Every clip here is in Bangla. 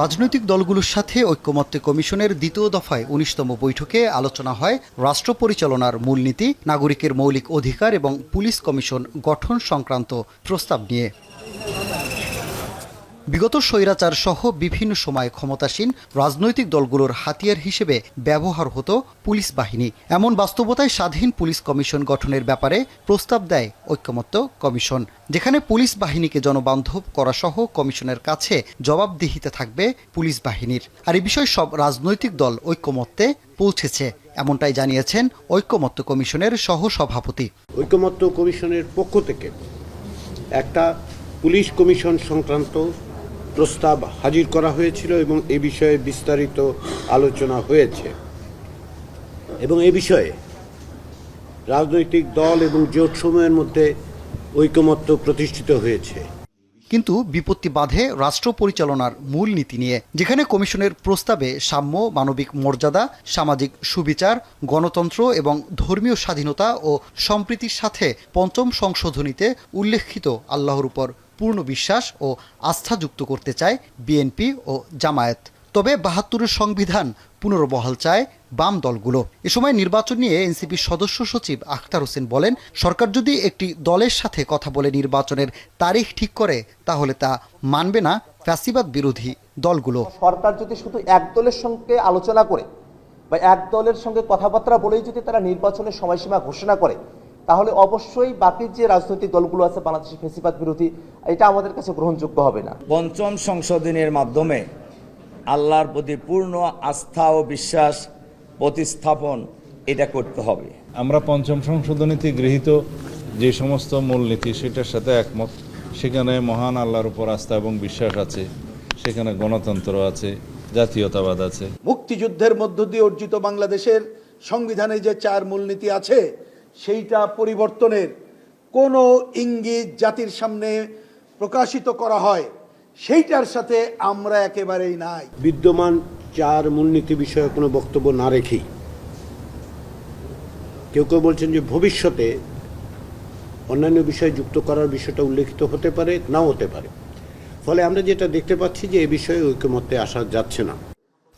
রাজনৈতিক দলগুলোর সাথে ঐক্যমত্য কমিশনের দ্বিতীয় দফায় উনিশতম বৈঠকে আলোচনা হয় রাষ্ট্র পরিচালনার মূলনীতি, নাগরিকের মৌলিক অধিকার এবং পুলিশ কমিশন গঠন সংক্রান্ত প্রস্তাব নিয়ে। বিগত স্বৈরাচার সহ বিভিন্ন সময় ক্ষমতাসীন রাজনৈতিক দলগুলোর হাতিয়ার হিসেবে ব্যবহার হতো পুলিশ বাহিনী। এমন বাস্তবতায় স্বাধীন পুলিশ কমিশন গঠনের ব্যাপারে প্রস্তাব দেয় ঐক্যমত্য কমিশন, যেখানে পুলিশ বাহিনীকে জনবান্ধব করা সহ কমিশনের কাছে জবাবদিহিতে থাকবে পুলিশ বাহিনীর। আর এই বিষয়ে সব রাজনৈতিক দল ঐক্যমত্যে পৌঁছেছে, এমনটাই জানিয়েছেন ঐক্যমত্য কমিশনের সহ সভাপতি ঐকমত্য কমিশনের পক্ষ থেকে একটা পুলিশ কমিশন সংক্রান্ত প্রস্তাব হাজির করা হয়েছিল এবং এ বিষয়ে বিস্তারিত আলোচনা হয়েছে। এবং এ বিষয়ে রাজনৈতিক দল এবং জোট সময়ের মধ্যে ঐকমত্য প্রতিষ্ঠিত হয়েছে। কিন্তু বিপত্তি বাধে রাষ্ট্র পরিচালনার মূল নীতি নিয়ে, যেখানে কমিশনের প্রস্তাবে সাম্য, মানবিক মর্যাদা, সামাজিক সুবিচার, গণতন্ত্র এবং ধর্মীয় স্বাধীনতা ও সম্প্রীতির সাথে পঞ্চম সংশোধনীতে উল্লেখিত আল্লাহর উপর পূর্ণ বিশ্বাস ও আস্থা যুক্ত করতে চায় বিএনপি ও জামায়াত। তবে বাহাত্তরের সংবিধান পুনর্বহাল চায় বাম দলগুলো। এ সময় নির্বাচন নিয়ে এনসিপির সদস্য সচিব আখতার হোসেন বলেন, সরকার যদি একটি দলের সাথে কথা বলে নির্বাচনের তারিখ ঠিক করে, তাহলে তা মানবে না ফ্যাসিবাদ বিরোধী দলগুলো। সরকার যদি শুধু এক দলের সঙ্গে আলোচনা করে বা এক দলের সঙ্গে কথাবার্তা বলেই যদি তারা নির্বাচনের সময়সীমা ঘোষণা করে তাহলে অবশ্যই বাকি যে রাজনৈতিক দলগুলো আছে বাংলাদেশের ফেসিবাদ বিরোধী এটা আমাদের কাছে গ্রহণযোগ্য হবে না। পঞ্চম সংশোধনের মাধ্যমে আল্লাহর প্রতি পূর্ণ আস্থা ও বিশ্বাস প্রতিস্থাপন এটা করতে হবে। আমরা পঞ্চম সংশোধনীতে গৃহীত যে সমস্ত মূলনীতি সেটার সাথে একমত। সেখানে মহান আল্লাহর উপর আস্থা এবং বিশ্বাস আছে সেখানে গণতন্ত্র আছে জাতীয়তাবাদ আছে। মুক্তিযুদ্ধের মধ্য দিয়ে অর্জিত বাংলাদেশের সংবিধানে যে চার মূলনীতি আছে সেইটা পরিবর্তনের কোনো ইঙ্গিত জাতির সামনে প্রকাশিত করা হয়, সেইটার সাথে আমরা একেবারেই নাই। বিদ্যমান চার মূলনীতি বিষয়ে কোনো বক্তব্য না রেখেই কেউ কেউ বলছেন যে ভবিষ্যতে অন্যান্য বিষয় যুক্ত করার বিষয়টা উল্লেখিত হতে পারে, নাও হতে পারে। ফলে আমরা যেটা দেখতে পাচ্ছি যে এ বিষয়ে ঐক্যমত্যে আসা যাচ্ছে না।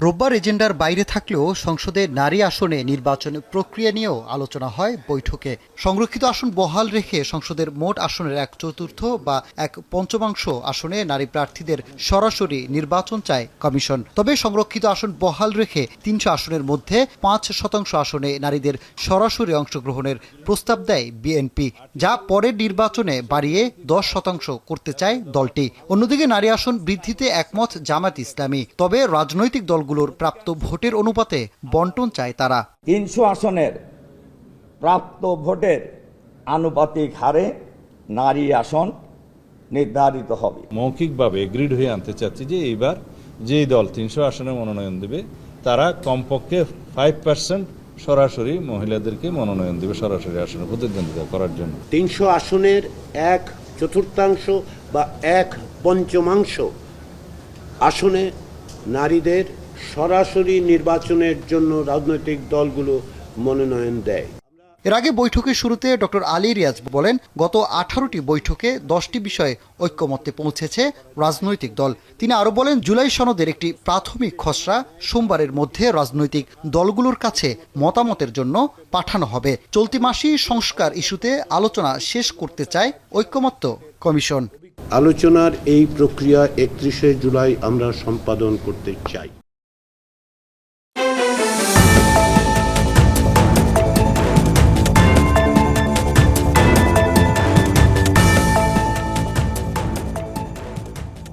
রোববার এজেন্ডার বাইরে থাকলেও সংসদে নারী আসনে নির্বাচন প্রক্রিয়া নিয়েও আলোচনা হয় বৈঠকে। সংরক্ষিত আসন বহাল রেখে সংসদের মোট আসনের এক চতুর্থ বা এক পঞ্চমাংশ আসনে নারী প্রার্থীদের সরাসরি নির্বাচন চায় কমিশন। তবে সংরক্ষিত আসন বহাল রেখে তিনশো আসনের মধ্যে পাঁচ শতাংশ আসনে নারীদের সরাসরি অংশগ্রহণের প্রস্তাব দেয় বিএনপি, যা পরের নির্বাচনে বাড়িয়ে দশ শতাংশ করতে চায় দলটি। অন্যদিকে নারী আসন বৃদ্ধিতে একমত জামাত ইসলামী। তবে রাজনৈতিক দলগুলোর প্রাপ্ত ভোটের অনুপাতে বন্টন চায় তারা। তিনশো আসনের প্রাপ্ত ভোটের আনুপাতিক হারে নারী আসন নির্ধারিত হবে। মৌখিকভাবে এগ্রিড হয়ে আনতে চাচ্ছি যে এইবার যেই দল তিনশো আসনে মনোনয়ন দেবে তারা কমপক্ষে ফাইভ পার্সেন্ট সরাসরি মহিলাদেরকে মনোনয়ন দেবে সরাসরি আসনে প্রতিদ্বন্দ্বিতা করার জন্য। তিনশো আসনের এক চতুর্থাংশ বা এক পঞ্চমাংশ আসনে নারীদের সরাসরি নির্বাচনের জন্য রাজনৈতিক দলগুলো মনোনয়ন দেয়। এর আগে বৈঠকের শুরুতে ডক্টর আলী রিয়াজ বলেন গত আঠারোটি বৈঠকে দশটি বিষয়ে ঐক্যমত্যে পৌঁছেছে রাজনৈতিক দল। তিনি আরও বলেন জুলাই সনদের একটি প্রাথমিক খসড়া সোমবারের মধ্যে রাজনৈতিক দলগুলোর কাছে মতামতের জন্য পাঠানো হবে। চলতি মাসেই সংস্কার ইস্যুতে আলোচনা শেষ করতে চায় ঐক্যমত্য কমিশন। আলোচনার এই প্রক্রিয়া একত্রিশে জুলাই আমরা সম্পাদন করতে চাই।